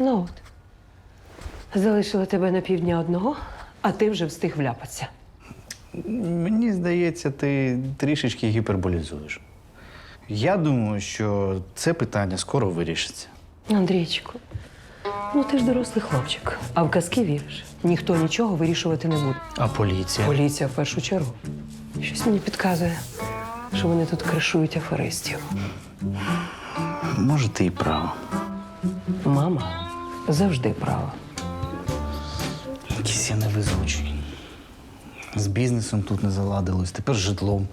Ну от. Залишила тебе на півдня одного, а ти вже встиг вляпатися. Мені здається, ти трішечки гіперболізуєш. Я думаю, що це питання скоро вирішиться. Андрійчику, ну ти ж дорослий хлопчик, а в казки віриш. Ніхто нічого вирішувати не буде. А поліція? Поліція в першу чергу. Щось мені підказує, що вони тут кришують аферистів. Може, ти і права. Мама завжди права. Якийсь я невезучий. З бізнесом тут не заладилось, тепер з житлом.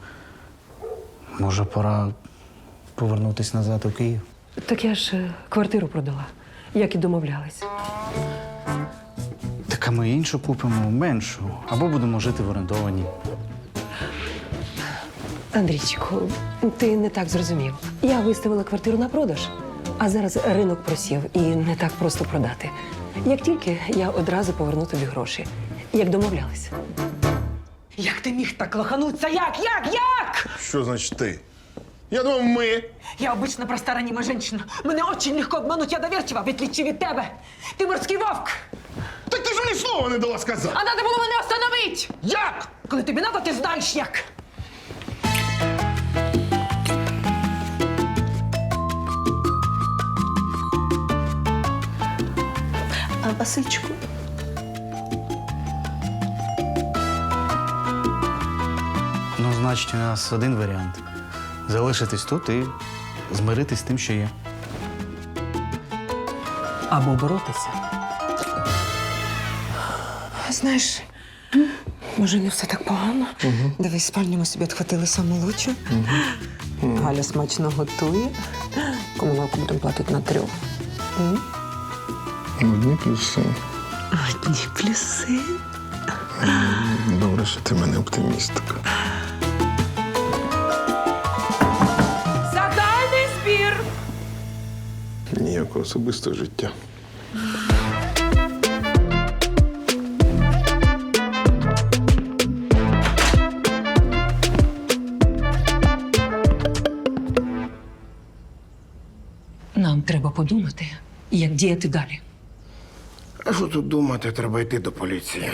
Може, пора повернутися назад у Київ? Так я ж е, квартиру продала, як і домовлялись. Так а ми іншу купимо, меншу. Або будемо жити в орендованій. Андрійчику, ти не так зрозумів. Я виставила квартиру на продаж, а зараз ринок просів і не так просто продати. Як тільки я одразу поверну тобі гроші, як домовлялися. Як ти міг так лохануться? Як? Як? Як? Что значит ты? Я думал, мы. Я обычно проста раніма женщина. Мене очень легко обмануть, я доверчива, в відліччі від тебе. Ти морський вовк. Так ти ж мені слова не дала сказати. А треба було мене остановити. Як? Коли тобі треба, ти знаєш як. Васильчику, Ну, значить, у нас один варіант: залишитись тут і змиритись з тим, що є. Або боротися. Знаєш, може, не все так погано. Дивись, спальню ми собі відхватили саму лучшу. Галя смачно готує. Комуналку будемо платити на трьох. Одні плюси. Одні плюси. Добре, що ти мене оптимістка. Загальний збір. Ніякого особистого життя. Нам треба подумати, як діяти далі. А що тут думати, треба йти до поліції.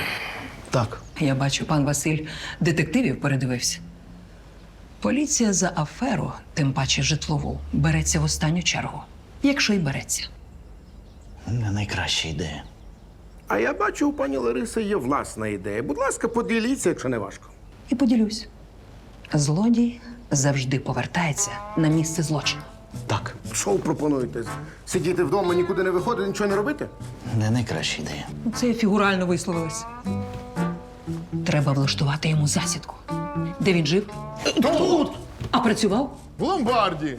Так. Я бачу, пан Василь детективів передивився. Поліція за аферу, тим паче житлову, береться в останню чергу. Якщо й береться. Не найкраща ідея. А я бачу, у пані Лариси є власна ідея. Будь ласка, поділіться, якщо не важко. І поділюсь. Злодій завжди повертається на місце злочину. Так, Що ви пропонуєте? Сидіти вдома, нікуди не виходити, нічого не робити? не найкраща ідея. Це я фігурально висловилась. Треба влаштувати йому засідку. Де він жив? Тут! А працював? В ломбарді.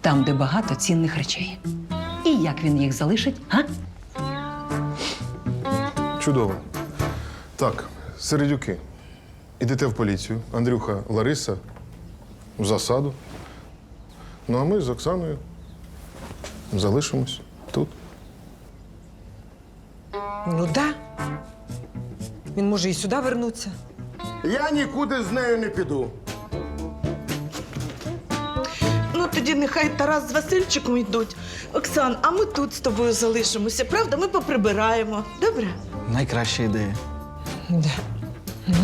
Там, де багато цінних речей. І як він їх залишить, а? Чудово. Так, середюки. Ідете в поліцію. Андрюха, Лариса в засаду. Ну а ми з Оксаною залишимось тут. Ну да. Він може і сюди вернутися. Я нікуди з нею не піду. ну тоді нехай Тарас з Васильчиком йдуть. Оксан, а ми тут з тобою залишимося, правда? Ми поприбираємо. Добре? Найкраща ідея. Да.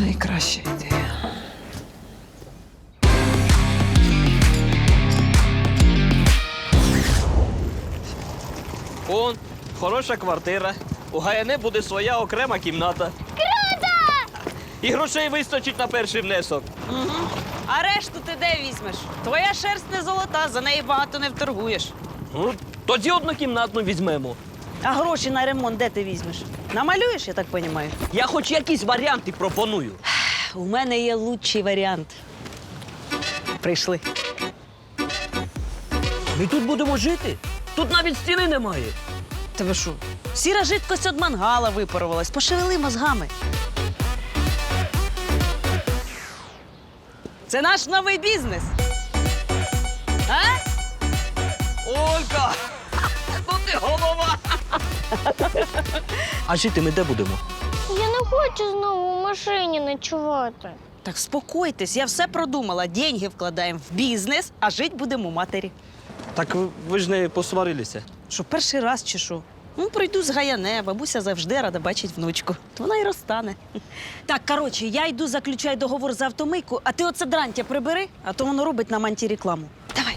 Найкраща ідея. Он, хороша квартира. У Гаяне буде своя окрема кімната. Круто! І грошей вистачить на перший внесок. А решту ти де візьмеш? Твоя шерсть не золота, за неї багато не вторгуєш. Ну, тоді однокімнатну візьмемо. А гроші на ремонт де ти візьмеш? Намалюєш, я так розумію? Я хоч якісь варіанти пропоную. У мене є лучший варіант. Прийшли. Ми тут будемо жити. Тут навіть стіни немає. Тебе що? Сіра жидкость від мангала випарувалась. Пошевели мозгами. Це наш новий бізнес. А? Олька! Ну ти голова! А жити ми де будемо? Я не хочу знову в машині ночувати. Так спокойтесь, я все продумала. Деньги вкладаємо в бізнес, а жити будемо у матері. Так ви ж не посварилися. Що перший раз чи що? Ну, пройду з Гаяне, бабуся завжди рада бачить внучку. То вона й розтане. Так, коротше, я йду заключаю договор за автомийку, а ти оце дрантя прибери, а то воно робить нам антирекламу. Давай.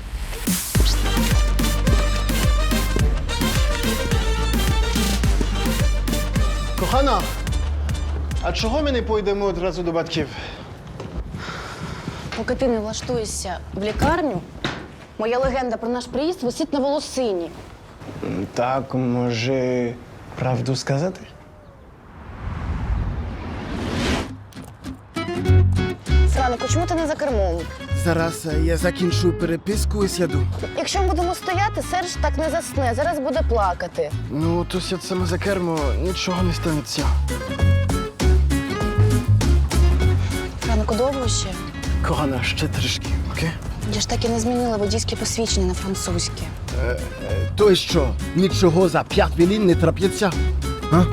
Кохана, а чого ми не пойдемо одразу до батьків? Поки ти не влаштуєшся в лікарню, моя легенда про наш приїзд висить на волосині. Так, може, правду сказати? Франику, чому ти не за кермом? Зараз е, я закінчу переписку і сяду. Якщо ми будемо стояти, Серж так не засне. Зараз буде плакати. Ну, то сяд саме за кермо, нічого не станеться. Франику, довго ще? Кохана, ще трішки, окей? Я ж так і не змінила водійське посвідчення на французьке. То й що, нічого за п'ять хвилин не трапиться? А?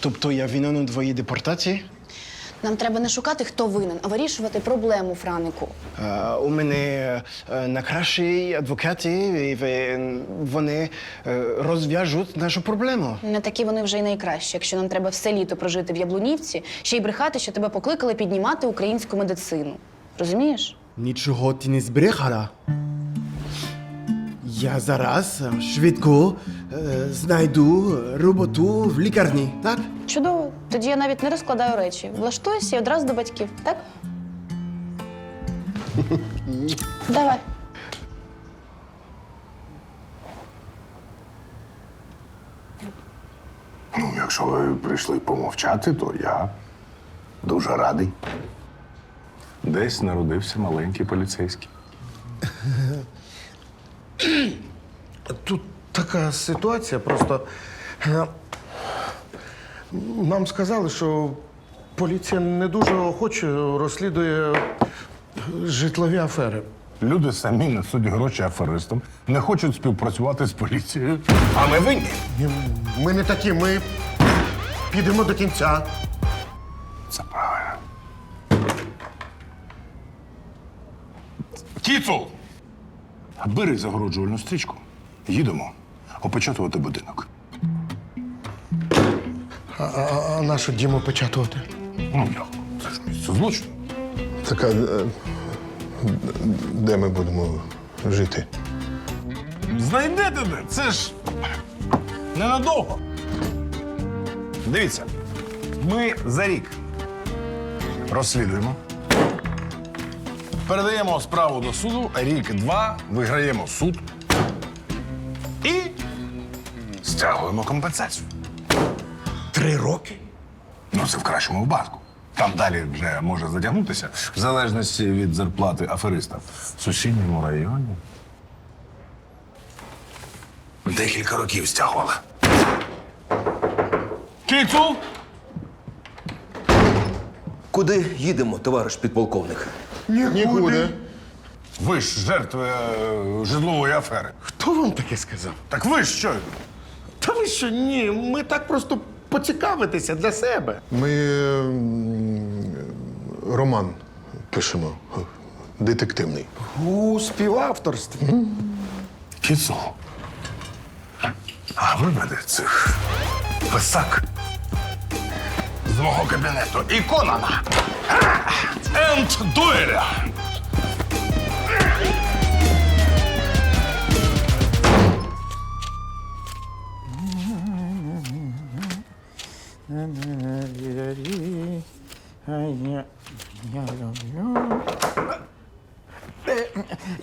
Тобто я винен у твоїй депортації? Нам треба не шукати, хто винен, а вирішувати проблему, Франику. Е, у мене е, найкращі адвокати, і ви- вони е, розв'яжуть нашу проблему. Не такі вони вже й найкращі, якщо нам треба все літо прожити в Яблунівці, ще й брехати, що тебе покликали піднімати українську медицину. Розумієш? Нічого ти не зберігала. Я зараз е, швидко е, знайду роботу в лікарні, так? Чудово. Тоді я навіть не розкладаю речі. Влаштуюся і одразу до батьків, так? Давай. Ну, якщо ви прийшли помовчати, то я дуже радий. Десь народився маленький поліцейський. Тут така ситуація, просто е, нам сказали, що поліція не дуже охоче розслідує житлові афери. Люди самі несуть гроші аферистам, не хочуть співпрацювати з поліцією. А ми винні. Ми не такі, ми підемо до кінця. Бери загороджувальну стрічку. Їдемо опечатувати будинок. А, а, а нашу Діму печатувати? Ну, як? Це ж місце злочину. Так, а де ми будемо жити? Знайдете де? Це ж ненадовго. Дивіться, ми за рік розслідуємо. Передаємо справу до суду, рік-два виграємо суд і стягуємо компенсацію. Три роки? Ну, це в кращому випадку. Там далі вже може затягнутися, в залежності від зарплати афериста. В сусідньому районі. Декілька років стягували. Кіцул! Куди їдемо, товариш підполковник? Нікуди. Ви ж жертви е, житлової афери. Хто вам таке сказав? Так ви ж що? Та ви що, ні, ми так просто поцікавитися для себе. Ми ем, роман пишемо. Детективний. У співавторстві. Кіцул. А виведи цих писак з мого кабінету і Конана. Енд дуеля.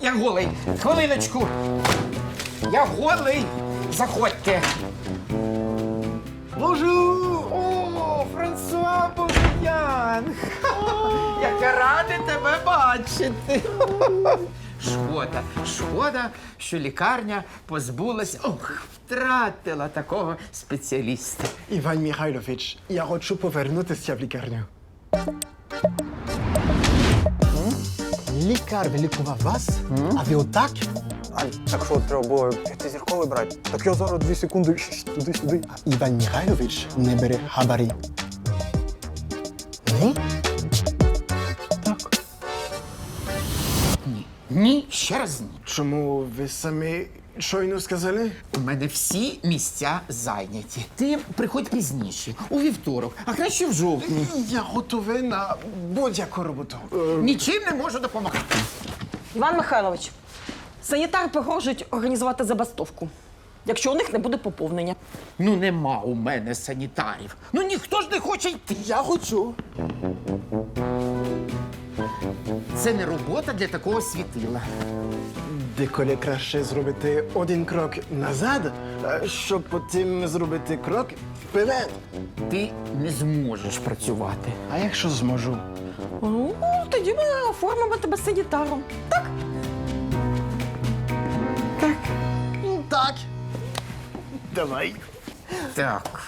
Я голий. Хвилиночку. Я голий. Заходьте. Божу! О, Франсуа Богоян! Яка радий тебе бачити. Шкода, шкода, що лікарня позбулася, ох, втратила такого спеціаліста. Іван Михайлович, я хочу повернутися в лікарню. Лікар вилікував вас, а ви отак? Так що треба було п'ятизірковий брати? Так я зараз дві секунди туди-сюди. Іван Михайлович не бере хабарі. Ні? Ні. Ні, ще раз ні. Чому ви самі щойно сказали? У мене всі місця зайняті. Ти приходь пізніше, у вівторок, а краще в жовтні. Я готовий на будь-яку роботу. Нічим не можу допомогти. Іван Михайлович, санітар погрожують організувати забастовку, якщо у них не буде поповнення. Ну, нема у мене санітарів. Ну ніхто ж не хоче йти. Я хочу. Це не робота для такого світила. Деколи краще зробити один крок назад, щоб потім зробити крок вперед. Ти не зможеш працювати. А якщо зможу? Ну, тоді ми оформимо тебе санітаром. Так? Так. Давай. Так.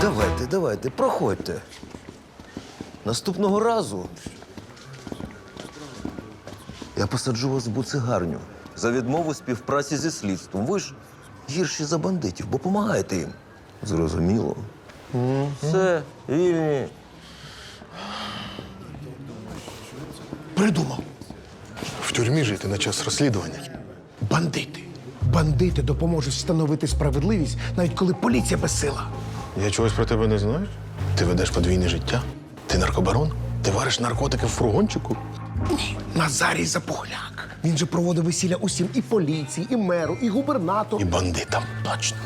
Давайте, давайте, проходьте. Наступного разу я посаджу вас в буцигарню за відмову співпраці зі слідством. Ви ж гірші за бандитів, бо помагаєте їм. Зрозуміло. Все, вільні. Придумав. В тюрмі жити на час розслідування. Бандити. Бандити допоможуть встановити справедливість, навіть коли поліція безсила. Я чогось про тебе не знаю. Ти ведеш подвійне життя? Ти наркобарон? Ти вариш наркотики в фургончику? Ні. Назарій Запухляк. Він же проводив весілля усім і поліції, і меру, і губернатору. І бандитам, точно.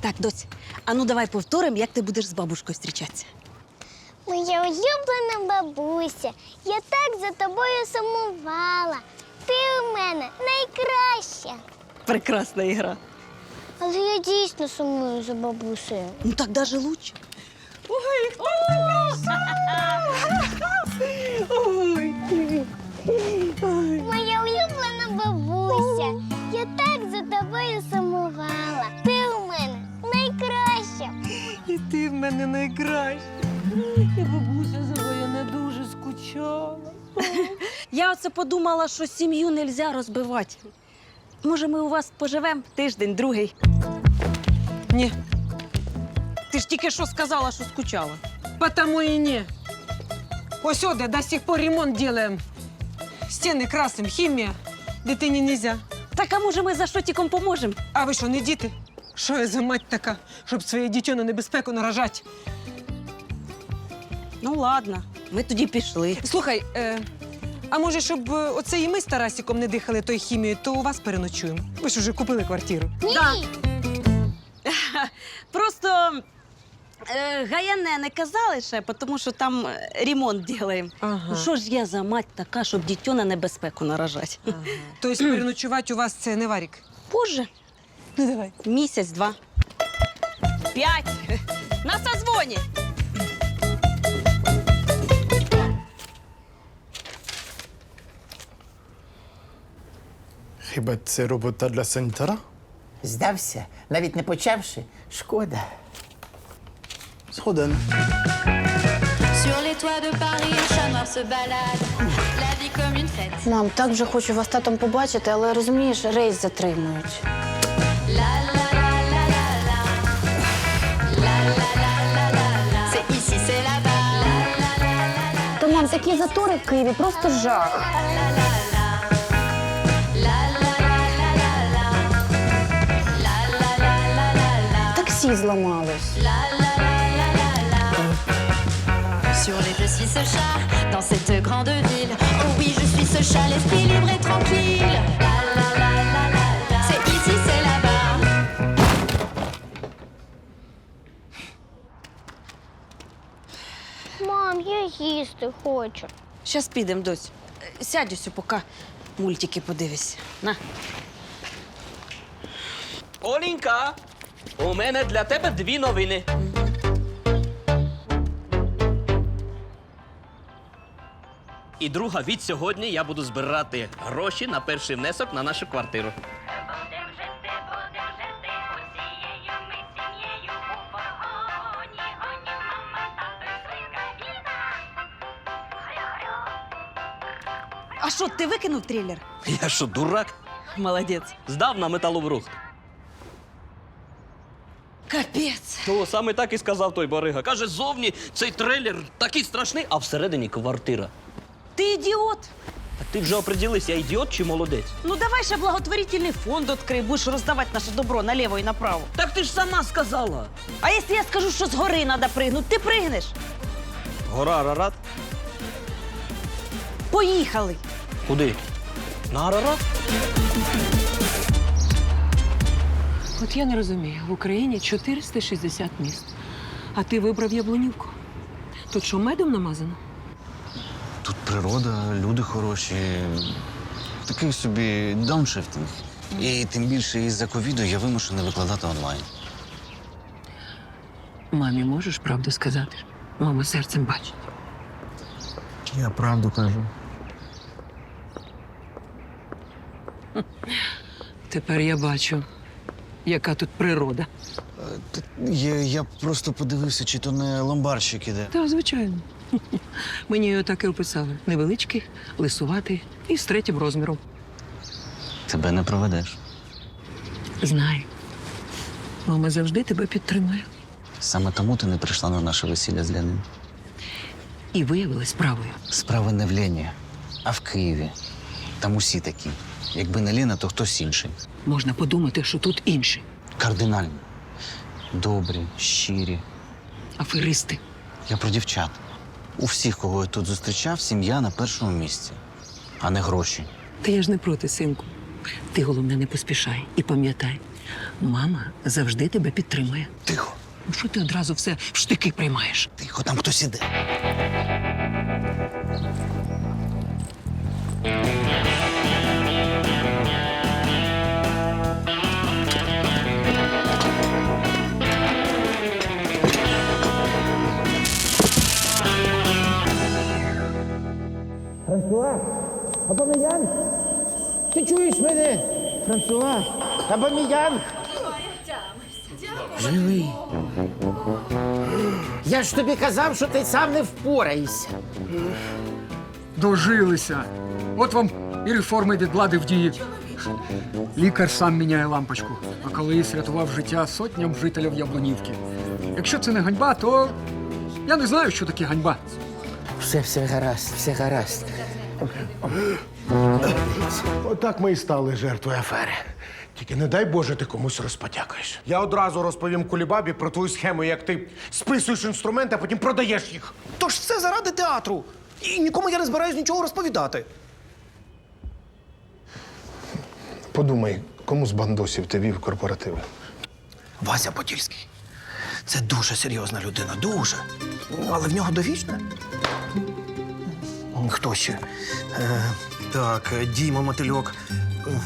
Так, доць, а ну давай повторимо, як ти будеш з бабушкою зустрічатися. Моя улюблена бабуся. Я так за тобою сумувала. Ти у мене найкраща. Прекрасна ігра. Але я дійсно сумую за бабусею. Ну так даже лучше. Моя улюблена бабуся. Я так за тобою сумувала. Ти у мене найкраща. І ти в мене найкраща. І бабуся за не дуже скучала. Я оце подумала, що сім'ю нельзя розбивати. Може, ми у вас поживемо тиждень, другий. Ні. Ти ж тільки що сказала, що скучала. Потому і ні. Ось оде, до сих пор ремонт делаем. Стіни красим, хімія. Дитині нельзя. Так а може ми за шотіком поможемо? А ви що, не діти? Що я за мать така, щоб своє дитя на небезпеку наражати? Ну ладно, ми тоді пішли. Слухай, е, а може, щоб е, оце і ми з Тарасиком не дихали той хімією, то у вас переночуємо. Ви ж уже купили квартиру. Ні. Да. Просто е, гаяне не казали ще, тому що там е, ремонт робимо. Ага. Ну що ж я за мать така, щоб дитё на небезпеку наражати? Тобто переночувати у вас це не варік. Позже. Ну давай. Місяць-два. П'ять. На созвоні. Хіба це робота для санітара? Здався, навіть не почавши. Шкода. Згоден. Sur les toits de Paris, un chat noir se balade. La vie comme une fête. Мам, так вже хочу вас татом побачити, але розумієш, рейс затримують. La la la la la la. La la la la la la. C'est ici, c'est là-bas. La la la la la. Та мам, такі затори в Києві, просто жах. La la la la. La Таксі зламалось. La la la la la la. Sur les je suis ce chat dans cette grande ville. Oh oui, je suis ce chat, l'esprit libre et tranquille. La la la la la la. C'est ici, c'est là-bas. Мам, я їсти хочу. Щас підемо, дось. Е, Сядь ось, поки мультики подивись. На. Олінька, у мене для тебе дві новини. І друга від сьогодні я буду збирати гроші на перший внесок на нашу квартиру. А що, ти викинув трилер? Я що, дурак? Молодець. Здав на металобрухт. Капець. То саме так і сказав той барига. Каже, зовні цей трейлер такий страшний, а всередині квартира. Ти ідіот. Так ти вже оприділився, я ідіот чи молодець? Ну давай ще благотворительний фонд відкрий, будеш роздавати наше добро наліво і направо. Так ти ж сама сказала. А якщо я скажу, що з гори треба пригнути, ти пригнеш? Гора Арарат? Поїхали. Куди? На Арарат? От я не розумію, в Україні 460 міст, а ти вибрав Яблунівку. Тут що, медом намазано? Тут природа, люди хороші. Такий собі дауншифтинг. І тим більше із-за ковіду я вимушений викладати онлайн. Мамі можеш правду сказати? Мама серцем бачить. Я правду кажу. Тепер я бачу, яка тут природа. Я, я просто подивився, чи то не ломбарщик іде. Та, звичайно. Мені його так і описали. Невеличкий, лисуватий і з третім розміром. Тебе не проведеш. Знай. Мама завжди тебе підтримує. Саме тому ти не прийшла на наше весілля з Леною. І виявилась правою. Справа не в Лені, а в Києві. Там усі такі. Якби не Лена, то хтось інший. Можна подумати, що тут інші. Кардинальні. Добрі, щирі. Аферисти. Я про дівчат. У всіх, кого я тут зустрічав, сім'я на першому місці, а не гроші. Та я ж не проти, синку. Ти головне не поспішай і пам'ятай, мама завжди тебе підтримує. Тихо. Ну що ти одразу все в штики приймаєш? Тихо, там хтось іде. Абаміян, ти чуєш мене? Франсуа, Абаміян. Живий. Я ж тобі казав, що ти сам не впораєшся. Дожилися. От вам і реформи від влади в дії. Лікар сам міняє лампочку, а колись рятував життя сотням жителів Яблунівки. Якщо це не ганьба, то я не знаю, що таке ганьба. Все, все гаразд, все гаразд. Отак ми і стали жертвою афери. Тільки не дай Боже, ти комусь розпотякаєш. Я одразу розповім Кулібабі про твою схему, як ти списуєш інструменти, а потім продаєш їх. Тож це заради театру. І нікому я не збираюсь нічого розповідати. Подумай, кому з бандосів ти вів корпоративи? Вася Подільський. Це дуже серйозна людина, дуже. Але в нього довічне. Хто ще? Е, так, Діма Мотильок.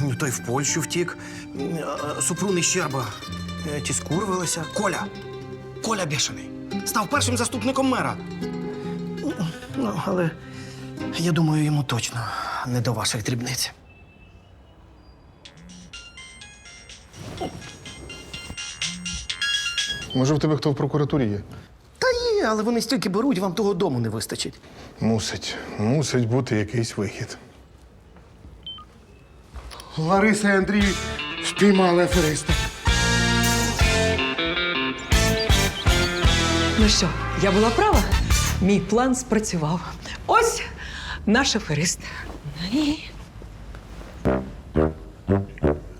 М, Той в Польщу втік. Е, Супрун і Щерба. Е, Ті скурвилися. Коля. Коля бішений. Став першим заступником мера. Ну, але я думаю, йому точно не до ваших дрібниць. Може, в тебе хто в прокуратурі є? Але вони стільки беруть, вам того дому не вистачить. Мусить, мусить бути якийсь вихід. Лариса і Андрій спіймали афериста. Ну що, я була права? Мій план спрацював. Ось наш аферист. І,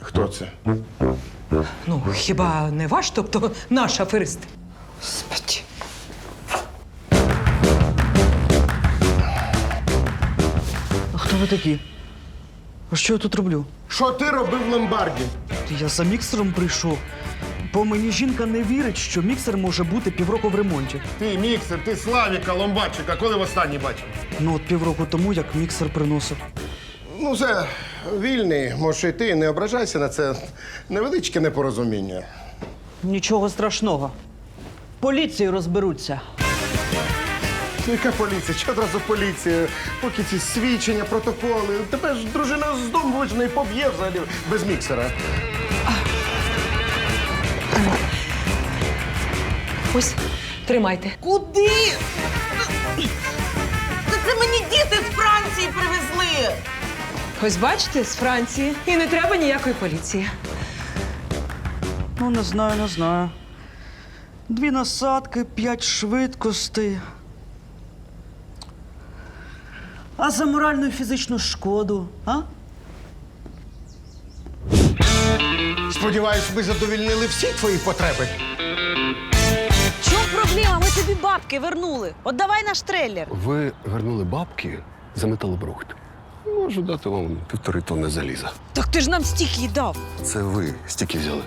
Хто це? ну, хіба не ваш, тобто наш аферист? Хто ви такі? А що я тут роблю? Що ти робив в ломбарді? Я за міксером прийшов. Бо мені жінка не вірить, що міксер може бути півроку в ремонті. Ти міксер, ти Славіка, ломбарчика, коли востаннє бачив? Ну, от півроку тому, як міксер приносив. Ну, це вільний, можеш йти, не ображайся на це невеличке непорозуміння. Нічого страшного. Поліції розберуться. Яка поліція? Що одразу поліція? Поки ці свідчення, протоколи. Тебе ж дружина з дому вижене і поб'є взагалі без міксера. Ось, тримайте. Куди? Та це мені діти з Франції привезли. Ось бачите, з Франції. І не треба ніякої поліції. Ну, не знаю, не знаю. Дві насадки, п'ять швидкостей. А за моральну і фізичну шкоду, а? Сподіваюсь, ви задовільнили всі твої потреби. Чому проблема? Ми тобі бабки вернули. От давай наш трейлер. Ви вернули бабки за металобрухт. Можу дати вам півтори тонни заліза. Так ти ж нам стільки дав. Це ви стільки взяли.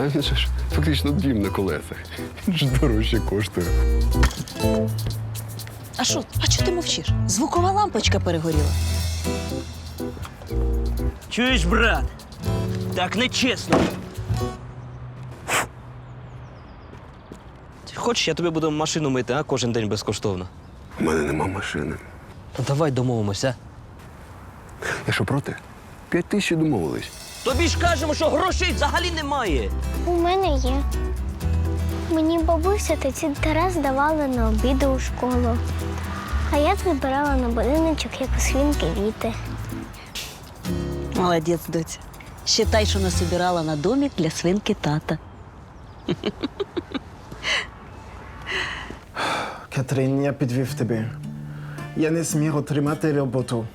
А він же ж фактично дім на колесах. Він ж дорожче коштує. А що? А чого ти мовчиш? Звукова лампочка перегоріла. Чуєш, брат? Так нечесно. Хочеш, я тобі буду машину мити, а кожен день безкоштовно. У мене нема машини. Ну, Давай домовимося. Я що проти? П'ять тисяч домовились. Тобі ж кажемо, що грошей взагалі немає. У мене є. Мені бабуся та дід Тарас давали на обіди у школу. А я збирала на будиночок, як у свінки віти. Молодець, доця. Считай, що насобирала на домик для свинки тата. Катрин, я підвів тебе. Я не зміг отримати роботу.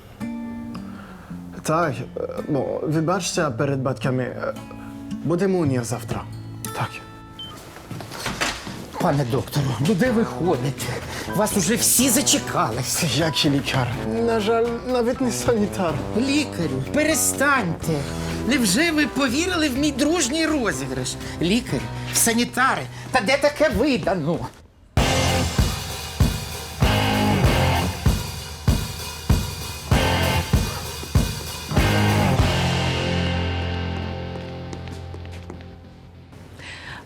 Так, е, ну, вибачся перед батьками. Е, Будемо у них завтра. Так. Пане доктору, ну де ви ходите? Вас уже всі зачекалися. Як ще лікар? На жаль, навіть не санітар. Лікарю, перестаньте. Невже ви повірили в мій дружній розіграш? Лікарі, санітари, та де таке видано?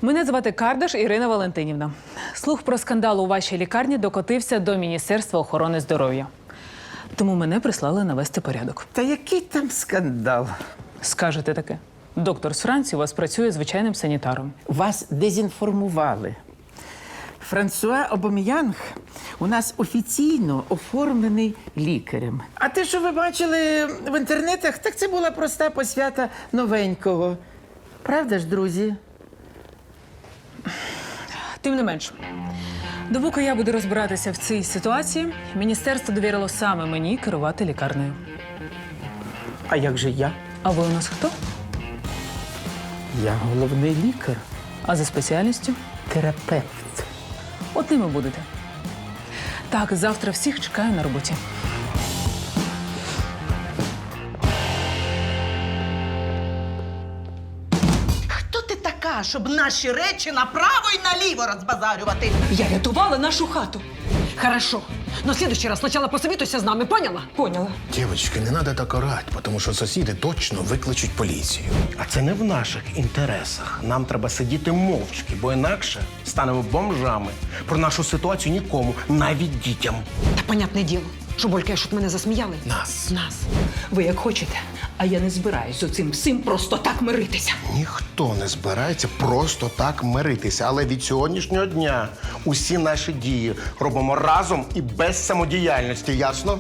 Мене звати Кардаш Ірина Валентинівна. Слух про скандал у вашій лікарні докотився до Міністерства охорони здоров'я. Тому мене прислали навести порядок. Та який там скандал? Скажете таке. Доктор з Франції у вас працює звичайним санітаром. Вас дезінформували. Франсуа Обом'янг у нас офіційно оформлений лікарем. А те, що ви бачили в інтернетах, так це була проста посвята новенького. Правда ж, друзі? Тим не менш, допоки я буду розбиратися в цій ситуації, міністерство довірило саме мені керувати лікарнею. А як же я? А ви у нас хто? Я головний лікар. А за спеціальністю? Терапевт. От ними будете. Так, завтра всіх чекаю на роботі. Щоб наші речі направо і наліво розбазарювати? Я рятувала нашу хату. Хорошо. Но в следующий раз сначала посоветуйся з нами, поняла? Поняла. Дівчатки, не треба так орати, тому що сусіди точно викличуть поліцію. А це не в наших інтересах. Нам треба сидіти мовчки, бо інакше станемо бомжами. Про нашу ситуацію нікому, навіть дітям. Та понятне діло, що Болька, щоб мене засміяли. Нас. Нас. Ви як хочете, а я не збираюсь цим всім просто так миритися. Ніхто не збирається просто так миритися. Але від сьогоднішнього дня усі наші дії робимо разом і без самодіяльності, ясно?